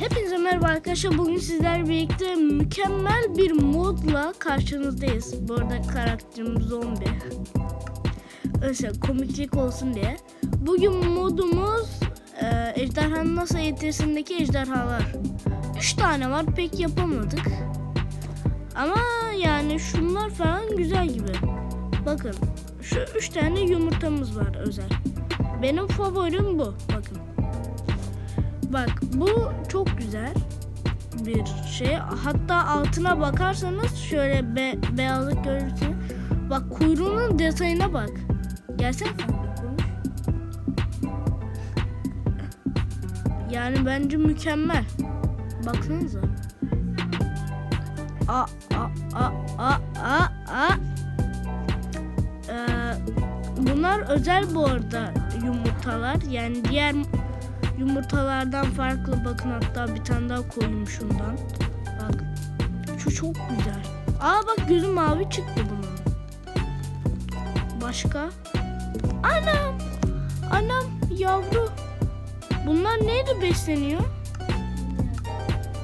Hepinize merhaba arkadaşlar. Bugün sizlerle birlikte mükemmel bir modla karşınızdayız. Bu arada karakterimiz zombi. Öyle komiklik olsun diye. Bugün modumuz e, Ejderhanın Nasıl Eğitimindeki ejderhalar. 3 tane var pek yapamadık. Ama yani şunlar falan güzel gibi. Bakın şu 3 tane yumurtamız var özel. Benim favorim bu. Bakın. Bak bu çok güzel bir şey. Hatta altına bakarsanız şöyle be, beyazlık görürsünüz. Bak kuyruğunun detayına bak. Gelsene. Yani bence mükemmel. Baksanıza. A a a a a a. Ee, bunlar özel bu arada yumurtalar. Yani diğer yumurtalardan farklı. Bakın hatta bir tane daha koyayım şundan. Bak. Şu çok güzel. Aa bak gözü mavi çıktı bunun. Başka? Anam. Anam yavru. Bunlar neyle besleniyor?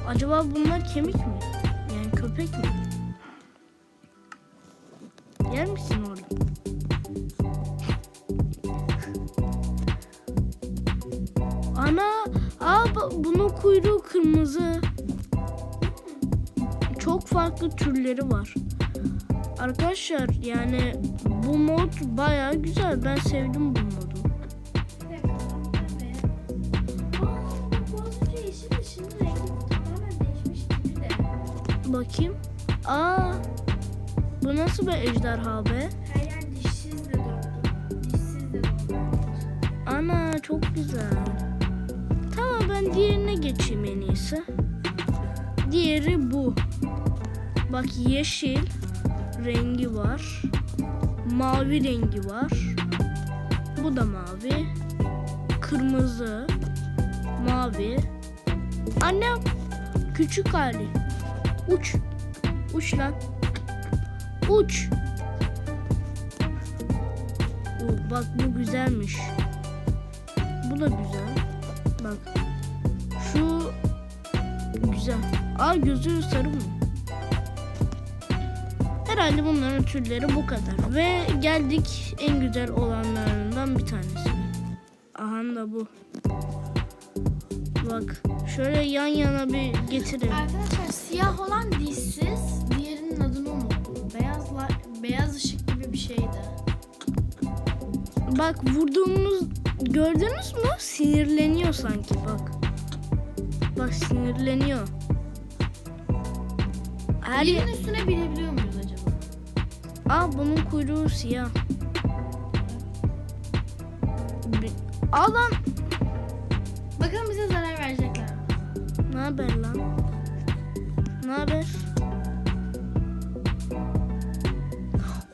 Acaba bunlar kemik mi? Yani köpek mi? Yer misin orada? Farklı türleri var. Arkadaşlar yani bu mod baya güzel. Ben sevdim bu modu. Bakayım. Aa, bu nasıl bir ejderha be? Her yer. Dişsiz de doldu. Ana çok güzel. Tamam ben diğerine geçeyim en iyisi. Diğeri bu. Bak yeşil rengi var. Mavi rengi var. Bu da mavi. Kırmızı. Mavi. Annem küçük hali. Uç. Uç lan. Uç. Oo, bak bu güzelmiş. Bu da güzel. Bak. Şu güzel. Aa gözü sarı mı? Herhalde bunların türleri bu kadar. Ve geldik en güzel olanlarından bir tanesine. Aha da bu. Bak şöyle yan yana bir getirelim. Arkadaşlar siyah olan dişsiz, diğerinin adını unuttum. Beyazla, beyaz ışık gibi bir şeydi. Bak vurduğumuz gördünüz mü? Sinirleniyor sanki bak. Bak sinirleniyor. Her Birinin üstüne binebiliyor acaba? Aa bunun kuyruğu siyah. Lan. Bakalım bize zarar verecekler? Ne haber lan? Ne haber?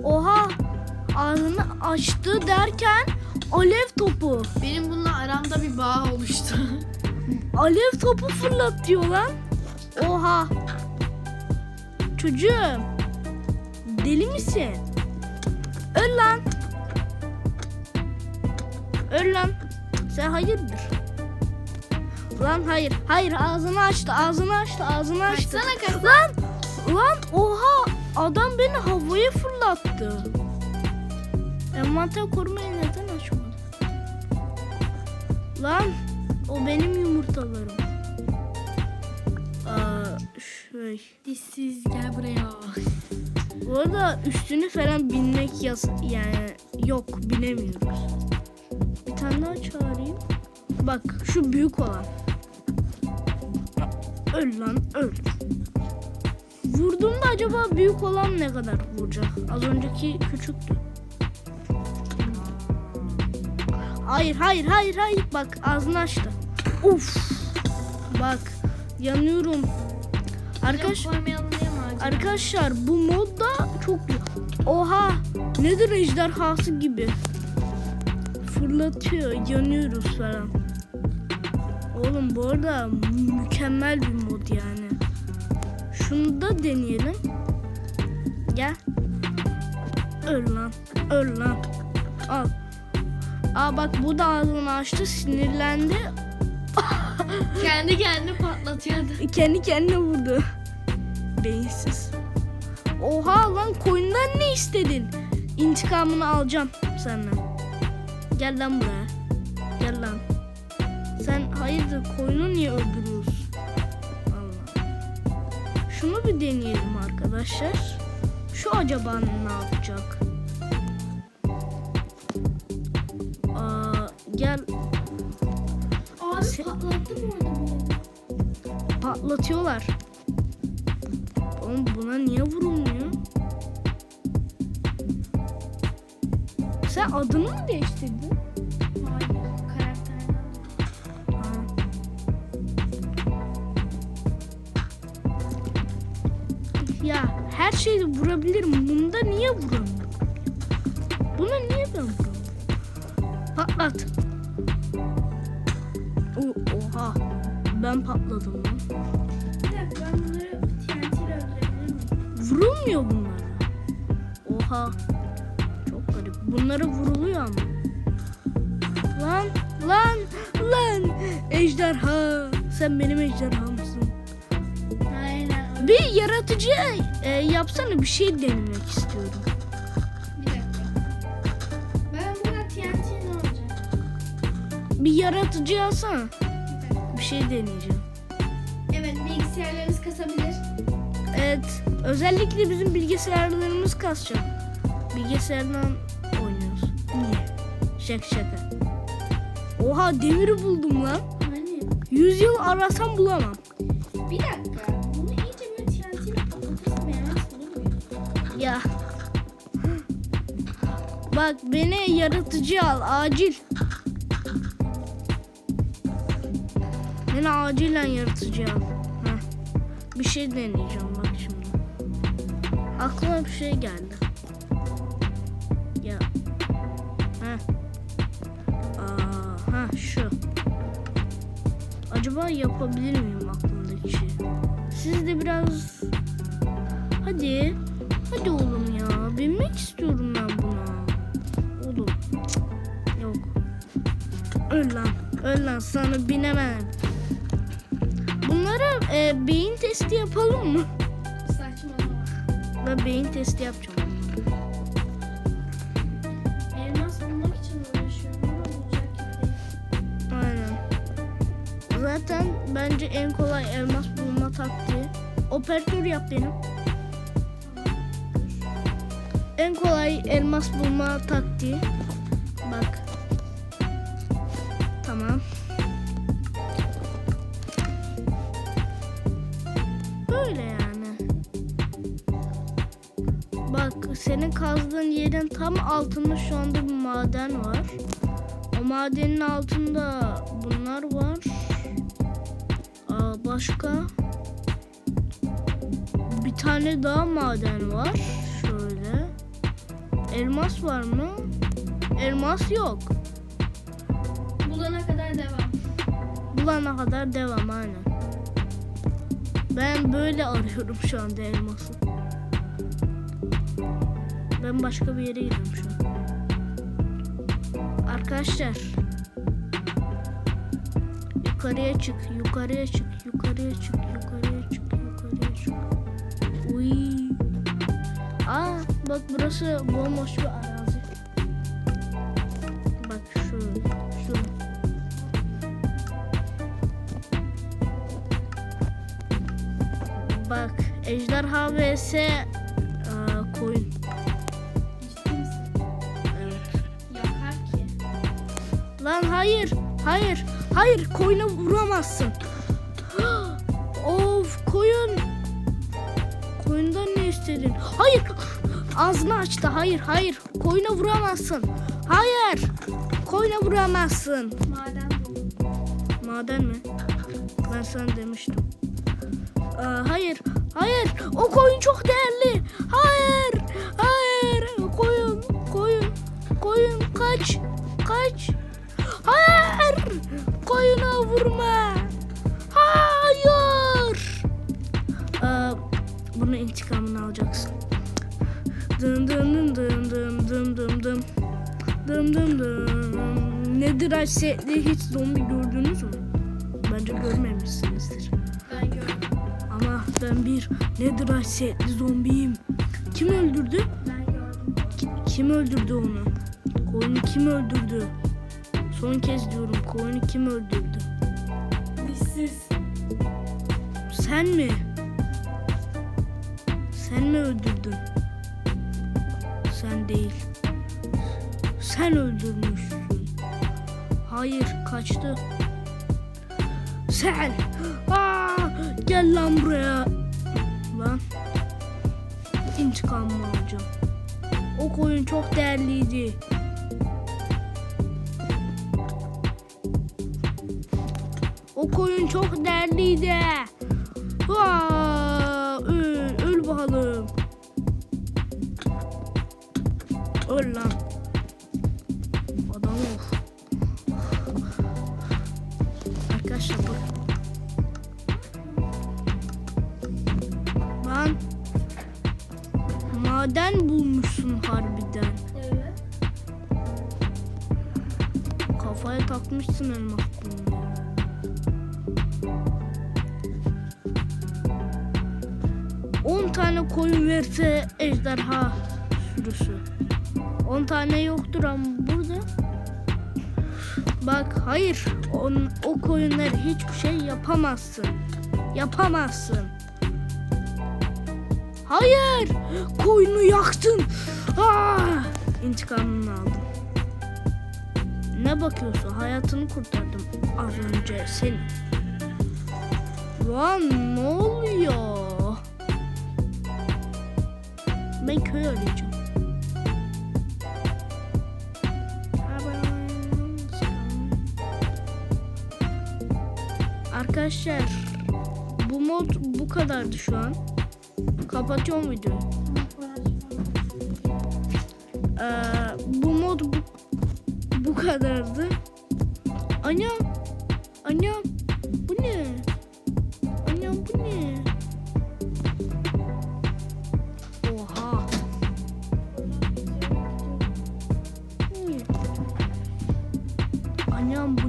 Oha! Ağzını açtı derken alev topu. Benim bununla aramda bir bağ oluştu. Alev topu fırlatıyor lan. Oha. Çocuğum. Deli misin? Öl lan. Öl lan. Sen hayırdır? Lan hayır. Hayır ağzını açtı. Ağzını açtı. Ağzını açtı. Kaçsana kaçsana. Lan. Lan oha. Adam beni havaya fırlattı. Envanter korumayı neden açmadı? Lan o benim yumurtalarım. Aa, şey. Dişsiz gel buraya. Bu arada üstünü falan binmek yas yani yok binemiyoruz. Bir tane daha çağırayım. Bak şu büyük olan. Öl lan öl. Vurduğumda acaba büyük olan ne kadar vuracak? Az önceki küçüktü. Hayır hayır hayır hayır bak ağzını açtı. Uf. Bak yanıyorum. Arkadaş acaba? Arkadaşlar bu modda çok güzel. Oha! Nedir ejderhası gibi? Fırlatıyor, yanıyoruz falan. Oğlum bu arada mükemmel bir mod yani. Şunu da deneyelim. Gel. Öl lan. Öl lan. Al. Aa bak bu da ağzını açtı sinirlendi. Kendi patladı. patlatıyordu. Kendi kendine vurdu. Beyinsiz. Oha lan koyundan ne istedin? İntikamını alacağım senden. Gel lan buraya. Gel lan. Sen hayırdır koyunu niye öldürüyorsun? Allah. Şunu bir deneyelim arkadaşlar. Şu acaba ne yapacak? Aa, gel Abi Se- patlattı mı patlatıyorlar. Oğlum buna niye vurulmuyor? Sen adını mı değiştirdin? Ya her şeyi vurabilirim. Bunda niye vuramıyorum? Buna niye ben vuramıyorum? Patlat. O- Oha. Ben patladım lan. Vurulmuyor bunlara. Oha. Çok garip. Bunlara vuruluyor ama. Lan, lan, lan. Ejderha. Sen benim ejderhamsın. Aynen. Bir yaratıcı e, yapsana bir şey denemek istiyorum. Bir dakika. Ben burada TNT ne olacak? Bir yaratıcı dakika. Bir şey deneyeceğim. Evet bilgisayarlarınız kasabilir. Evet. Özellikle bizim bilgisayarlarımız kasacak. Bilgisayardan oynuyoruz. Niye? Şaka şaka. Oha demiri buldum lan. Hani? 100 yıl arasam bulamam. Bir dakika. Bunu iyice böyle patlatırsam elmas bulunmuyor. Ya. Bak beni yaratıcı al acil. Beni acilen yaratıcı al. Heh. Bir şey deneyeceğim şimdi. Aklıma bir şey geldi. Ya. Heh. Aa, ha şu. Acaba yapabilir miyim aklımdaki şeyi? Siz de biraz Hadi. Hadi oğlum ya. Binmek istiyorum ben buna. Oğlum. cık, Yok. Öl lan. Öl lan sana binemem. Bunlara e, beyin testi yapalım mı? Ben beyin testi yapacağım. Elmas bulmak için uğraşıyorum ama bulacak gibi değil. Aynen. Zaten bence en kolay elmas bulma taktiği. Operatör yap benim. En kolay elmas bulma taktiği. Bak. Tamam. Senin kazdığın yerin tam altında şu anda bir maden var. O madenin altında bunlar var. Aa, başka bir tane daha maden var. Şöyle. Elmas var mı? Elmas yok. Bulana kadar devam. Bulana kadar devam aynen. Ben böyle arıyorum şu anda elması. Ben başka bir yere gidiyorum şu an. Arkadaşlar. Yukarıya çık, yukarıya çık, yukarıya çık, yukarıya çık, yukarıya çık. Uy. Aa, bak burası bomboş bir arazi. Bak şu, şu. Bak ejderha vs koyun. Lan hayır, hayır, hayır koyuna vuramazsın. of koyun. Koyundan ne istedin? Hayır. Ağzını açtı. Hayır, hayır. Koyuna vuramazsın. Hayır. Koyuna vuramazsın. Maden. Maden mi? Ben sana demiştim. Aa, hayır, hayır. O koyun çok değerli. Hayır, hayır. Koyun, koyun, koyun kaç, kaç. Hayır, koyuna vurma. Hayır. Aa, bunun intikamını alacaksın. Dın dın dın dın dın dın dın. Dım dım dım. Nedir setli hiç zombi gördünüz mü? Bence görmemişsinizdir. Ben bir Netherite setli zombiyim. Kim öldürdü? Ben gördüm. Ki- Kim öldürdü onu? Koyunu kim öldürdü? Son kez diyorum koyunu kim öldürdü? Dişsiz. Sen mi? Sen mi öldürdün? Sen değil. Sen öldürmüşsün. Hayır, kaçtı. Sen! Aa, gel lan buraya. Lan. İntikamımı alacağım. O koyun çok değerliydi. Koyun çok değerliydi. Aa, öl, öl bakalım. Öl lan. Adam of. Arkadaşlar bak. Lan. Maden bulmuşsun harbiden. Evet. Kafaya takmışsın elmas tane koyun verse ejderha sürüsü. On tane yoktur ama burada. Bak hayır on, o koyunlar hiçbir şey yapamazsın. Yapamazsın. Hayır koyunu yaktın. Ah! İntikamını aldım. Ne bakıyorsun? Hayatını kurtardım az önce senin. Lan ne oluyor? Ben köy arayacağım. Arkadaşlar bu mod bu kadardı şu an. Kapatıyorum videoyu. Ee, bu mod bu, bu kadardı. Anam. Anam. Bu ne? Anam bu ne?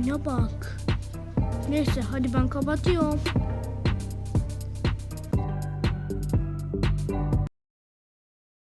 Ne bak. Neyse hadi ben kapatıyorum.